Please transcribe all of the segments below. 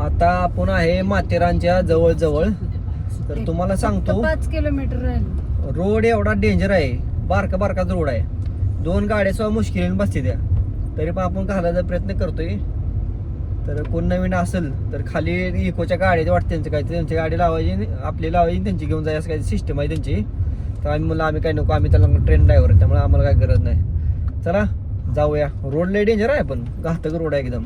आता आपण आहे माथेरानच्या जवळ जवळ तर तुम्हाला सांगतो पाच किलोमीटर राहिलं. रोड एवढा डेंजर आहे बारका बारकाच रोड आहे. दोन गाड्या सुद्धा मुश्किलीने बसते त्या. तरी पण आपण घालायचा प्रयत्न करतोय. तर कोण नवीन असेल तर खाली इकोच्या गाड्या वाटते त्यांचं काय त्यांची गाडी लावायची आपली लावायची त्यांची घेऊन जायचं काय सिस्टम आहे त्यांची. तर आम्ही म्हणलं आम्ही काय नको आम्ही त्याला ट्रेन ड्रायव्हर आहे त्यामुळे आम्हाला काय गरज नाही. चला जाऊया. रोड लय डेंजर आहे पण घातक रोड आहे एकदम.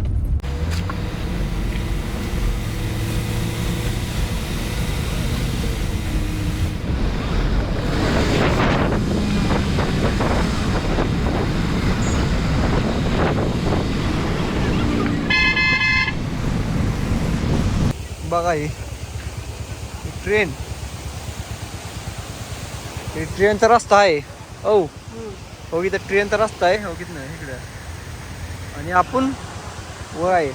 बघा ही. ट्रेन ही ट्रेनचा रस्ता आहे. हो हो इथं ट्रेनचा रस्ता आहे. हो किती नाही इकडे. आणि आपण वर आहे.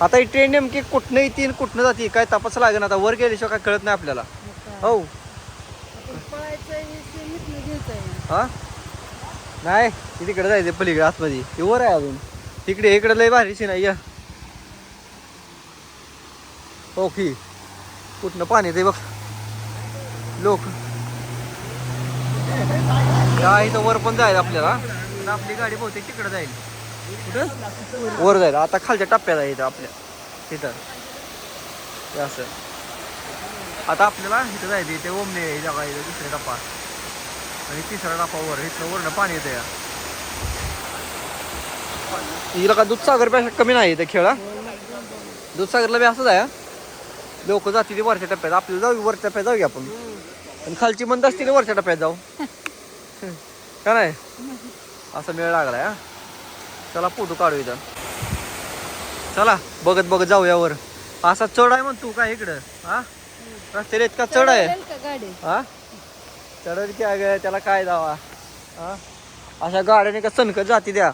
आता ही ट्रेन नेमकी कुठनं येते आणि कुठनं जाते काय तपास लागेल आता वर गेल्याशिवाय काय कळत नाही आपल्याला. हो. हा? नाही तिकडे जायचं पलीकडे आतमध्ये. हे वर आहे अजून. तिकडे इकडे लय भारी नाही या. हो ओके कुठनं पाणी ते बघ. लोक. काय इथं वर पण जायचं आपल्याला. आपली गाडी बहुतेक तिकडे जाईल. कुठं? वर जाईल आता खालच्या टप्प्यात आहे इथं आपल्या. तिथं असं. आता आपल्याला इथं जायचं इथे ओमने जागा इथं दुसऱ्या टप्पा. आणि तिसरा टप्पा वर. इथनं वरनं पाणी येतं या. हिला का दूधसागरपेक्षा कमी नाही इथं खेळा दूधसागरला बी असंच आहे लोक जातील ते वरच्या टप्प्यात. आपल्याला जाऊ वरच्या टप्प्यात जाऊया आपण. आणि खालची मंद असतील वरच्या टप्प्यात जाऊ. का नाही? असा मेळ लागलाय हा. चला फोटो काढू इथं. चला बघत बघत जाऊया वर. असा चढ आहे म्हण तू काय इकडं हा? रस्त्याला इतका चढ आहे. हा? चढत की अगं त्याला काय जावा. हा? अशा गाड्याने का सनकत जाती द्या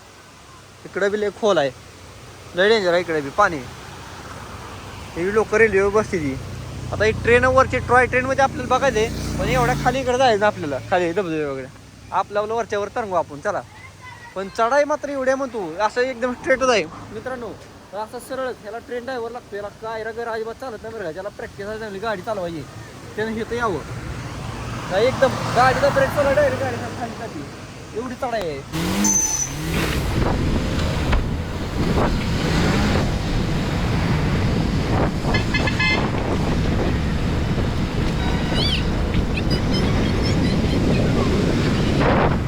इकडे बी लय खोल आहे. लय डेंजर आहे इकडे बी पाणी. हे लोक रेल्वे बसते ती. आता ही ट्रेन वरची ट्रॉय ट्रेन मध्ये आपल्याला बघायचंय पण एवढ्या खाली इकडे जायचं आपल्याला खाली धबधबे वगैरे. आपलं आपलं वरच्यावर तरंगू आपण चला. पण चढाई मात्र एवढ्या म्हणतो असं एकदम स्ट्रेटच आहे. मित्रांनो असं सरळच ह्याला ट्रेन ड्रायव्हर लागतो याला काय रगर अजिबात चालत नाही बरं ज्याला प्रॅक्टिस आहे चांगली गाडी चालवायची. त्यानं हे तर यावं. काय एकदम गाडीचा ब्रेक चालला डायरेक्ट गाडी खाली खाली एवढी चढाई आहे. Thank you.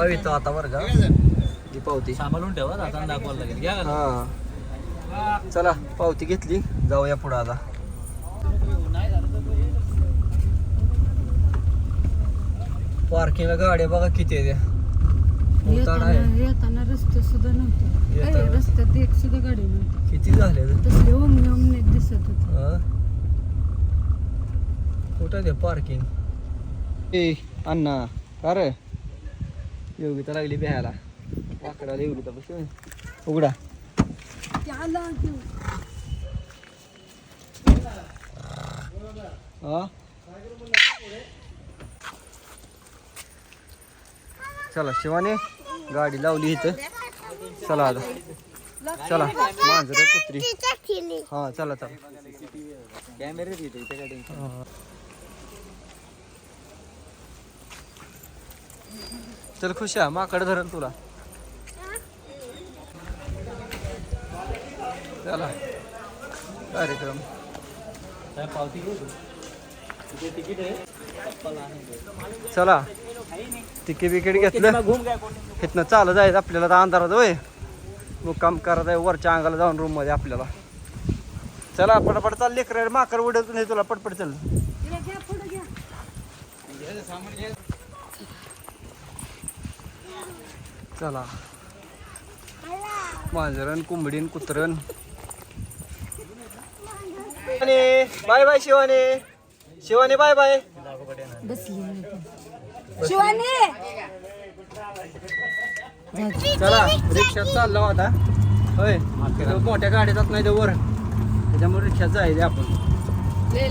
आला येतो आता बरं का? ही पावती सांभाळून ठेवा आता दाखवायला लागेल. घ्या हा. चला पावती घेतली. जाऊया पुढे आता. पार्किंगला गाड्या बघा किती आहे उतार आहे. येताना येताना रस्ते सुद्धा नव्हते. येताना- अरे, रस्त्यात एक सुद्धा गाडी नव्हती. किती झाले? तसले ओमने ओमने दिसत होते? कुठं ते पार्किंग ए अण्णा. का रे? योगिता लागली बिहायला वाकडाला योगिता बसून उघडा. हा? चला शिवाने गाडी लावली इथं. चला आता. चला मांजर कुत्री. हा चला चला. कॅमेरे तिथे इथे काय टेन्शन हा. चल खुश आहे. माकड धरण तुला. चला. कार्यक्रम. चला. तिकीट बिकीट घेतलं. इथनं चालत जायचं आपल्याला तर अंधारात होय. मग काम करत आहे वरच्या अंगाला जाऊन रूममध्ये आपल्याला. चला पटापट चाल लेकर माकड उडत नाही तुला. पटपट चल. तिला घ्या पुढं घ्या चला. मांजरण कुंबडीन कुत्रण बाय बाय शिवाने. शिवाने बाय बाय. शिवानी! चला रिक्षात चाललो आता. होय मोठ्या गाड्या जात नाही वर. त्याच्यामुळे रिक्षात जायचे आपण.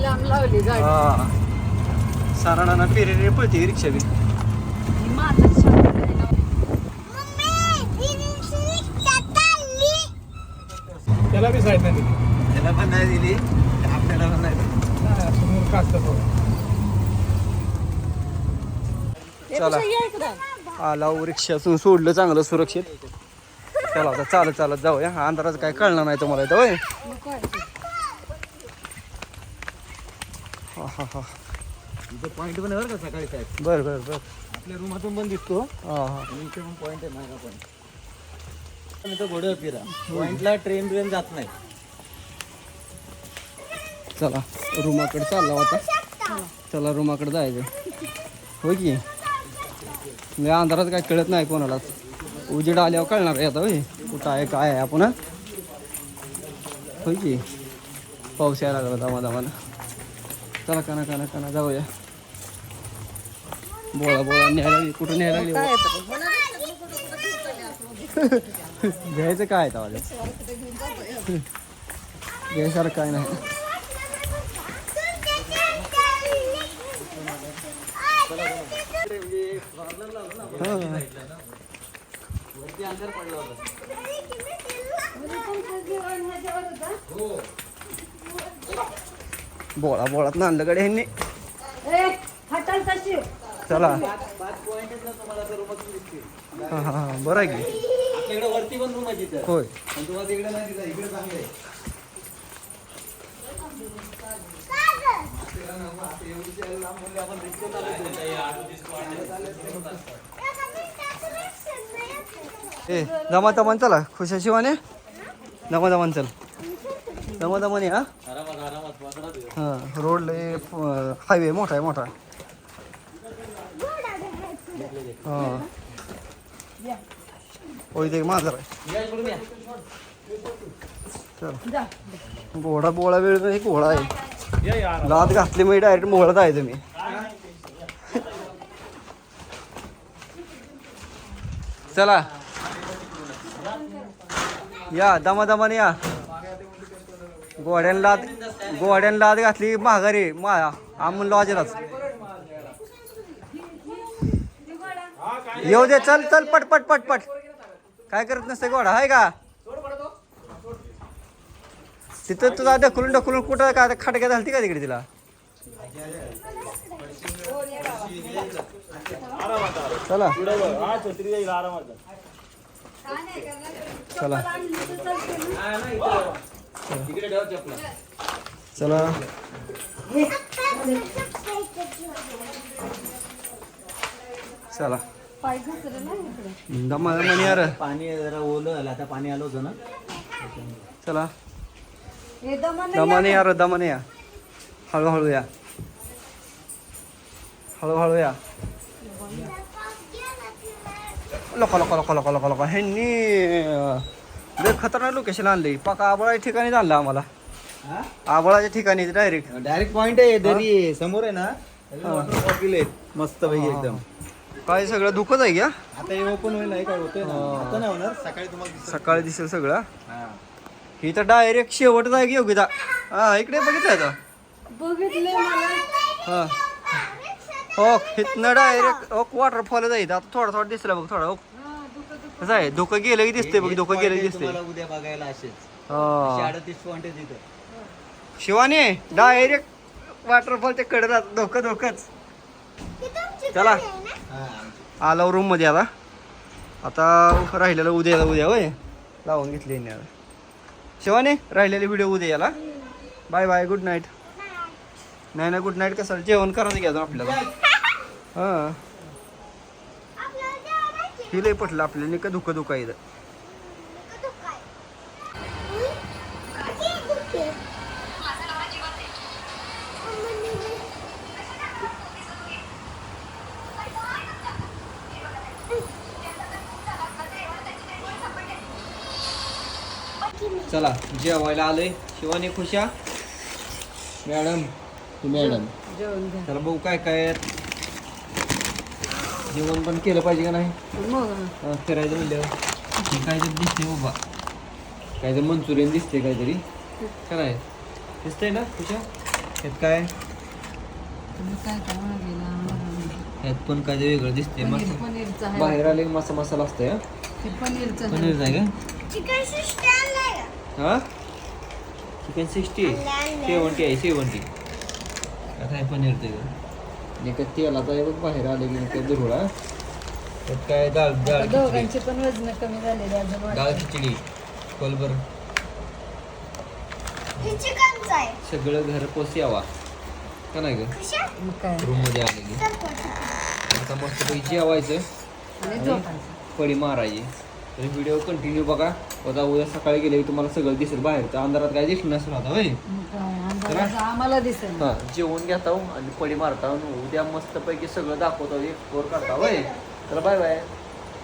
लावली गाडी. हा. साराणा पेरेरे पळते रिक्षा बी. त्याला बी साईड नाही दिली. त्याला पण नाही दिली आपल्याला पण नाही समोर कास्त चला. आला रिक्षातून सोडलं चांगलं सुरक्षित. चला आता चालत चालत जाऊया. हा अंधाराचं काय कळणार नाही तुम्हाला इथं होय? हा हा हा. इथं पॉईंट पण आहे बरं का सकाळी काय बर बर बर. आपल्या रूमातून पण दिसतो. हा हा. पॉईंट आहे माझा पण. इथं घोड्यावर फिरा. पॉईंटला ट्रेन ब्रेन जात नाही. चला रूमाकडे चालला आता चला रूमाकडे जायचं. होय की? मी अंधारात काय कळत नाही कोणालाच उजेड आल्यावर कळणार आहे आता होय. कुठं आहे काय आहे आपण हा? होय की? पाऊस यायला लागला दमा दमानं चला काना काना काना जाऊया. बोळा बोळा न्यायला कुठं न्यायला? घ्यायचं काय आहे घ्यायसारखं काय नाही. बोळा बोळात नांदलं कडे ह्यांनी. चला हा हा हा बरं आहे की आपल्याकडे वरती पण रूम आहे तिथं. होय. पण तुम्हाला तिकडे नाही दिलं इकडे चांगलं आहे. ए दमा दमान चला. खुशा शिवाने? दमा दमान चल. दमा दमाने हा. हा रोड लय हायवे मोठा आहे मोठा. हा. होई ते माझा चल. घोडा बोळा वेळ नाही घोडा आहे. लात घातली मी डायरेक्ट मोहळत आहे तुम्ही चला. या दमा दमाने या. घोड्यान लात घोड्यान लात घातली माघारी. माया आमून लॉजलाच. येऊ दे चल चल पट पट पट पट. काय करत नसते घोडा आहे का? तिथं तुला ढकलून ढकलून कुठं काय खाटक्या झालती का तिकडे तिला? चला. चला. चला. चला. पाय घसरलं ना इकडं. दमा दमाने यार पाणी जरा ओलं झालं आता पाणी आलं होतं ना. चला. हे दमानं दमाने. यार दमाने या. हळूहळू या. हळूहळू या. लोका लोका लोका लोका लोका लोका. ह्यांनी लय खतरनाक लोकेशन आणले पका आबळा ठिकाणी आणलं आम्हाला. आबळाच्या ठिकाणी डायरेक्ट डायरेक्ट पॉइंट आहे दरी समोर आहे ना मस्त पैकी एकदम. काय सगळं? धुकच आहे का? आता हे ओपन होईल नाही काय होतंय ना. आता नाही होणार. सकाळी तुम्हाला दिसेल. सकाळी दिसेल सगळं? हा. ही तर डायरेक्ट शेवटच आहे की योगिता? हा इकडे बघितलं का बघितले मला. हा. हो इथनं डायरेक्ट ओ वॉटरफॉल जाईल आता थोडा थोडा दिसला बघ थोडा. ओ हा दुखत दुखत. कसं आहे? धोकं गेलं की दिसते बघ एक धोकं point गेलं की आहे दिसते तुम्हाला उद्या बघायला असेच हा. अडतीस पॉइंट आहे तिथं. शिवानी डायरेक्ट वॉटरफॉलच्या कडे राहत धोकं धोकंच. चला. आलो रूममध्ये आता. आता राहिलेलं उद्या उद्या होय. लावून घेतली शिवानी राहिलेले व्हिडिओ उद्या याला. बाय बाय गुड नाईट नाही ना गुड नाईट कसं जेवण करायचं घ्या आपल्याला? हां. हे लय पटलं आपल्याला नाही का धुकं धुका येतं चला जेवायला आलोय. शिवानी खुशा मॅडम. मॅडम जेवण घ्या. चला बघू काय काय आहे. जेवण पण केलं पाहिजे का नाही? मग. हा, फिरायचं म्हणल्यावर. हे काय तर दिसते बाबा. काय तर मंचुरियन दिसते काहीतरी. काय नाही दिसतंय ना खुशा यात काय? तुम्ही काय काय मागेला? यात पण काय वेगळं दिसते पनीर मस्त. पनीरचं आहे. बाहेर आले की मसा मसाला असतंय हा? ते पनीरचं आहे. पनीर आहे का? हा? चिकन सिक्स्टी सेवन्टी आहे सेवन्टी आता आहे पनीर ते आणि का तेलाचा आहे बघ बाहेर आले की ते दुरळा त्यात काय डाळ डाळ खिचडी. दोघांचे पण वजन कमी झालेले अजून डाळ वाटतं. खिचडी. कोलबर चिकनचं आहे. सगळं घर यावा. का नाही ग? मग काय? रूममध्ये आले की. आता मस्त पैकी जेवायचं आणि झोपायचं. पडी मारायची. तर व्हिडिओ कंटिन्यू बघा. आता उद्या सकाळी गेले की तुम्हाला सगळं दिसेल बाहेर अंधारात काय दिसलं नसेल आता होय? आम्हाला दिसेल. हा जेवण घेता हो आणि पडी मारता उद्या मस्त पैकी सगळं दाखवतो एक फोर करता होय? चला बाय बाय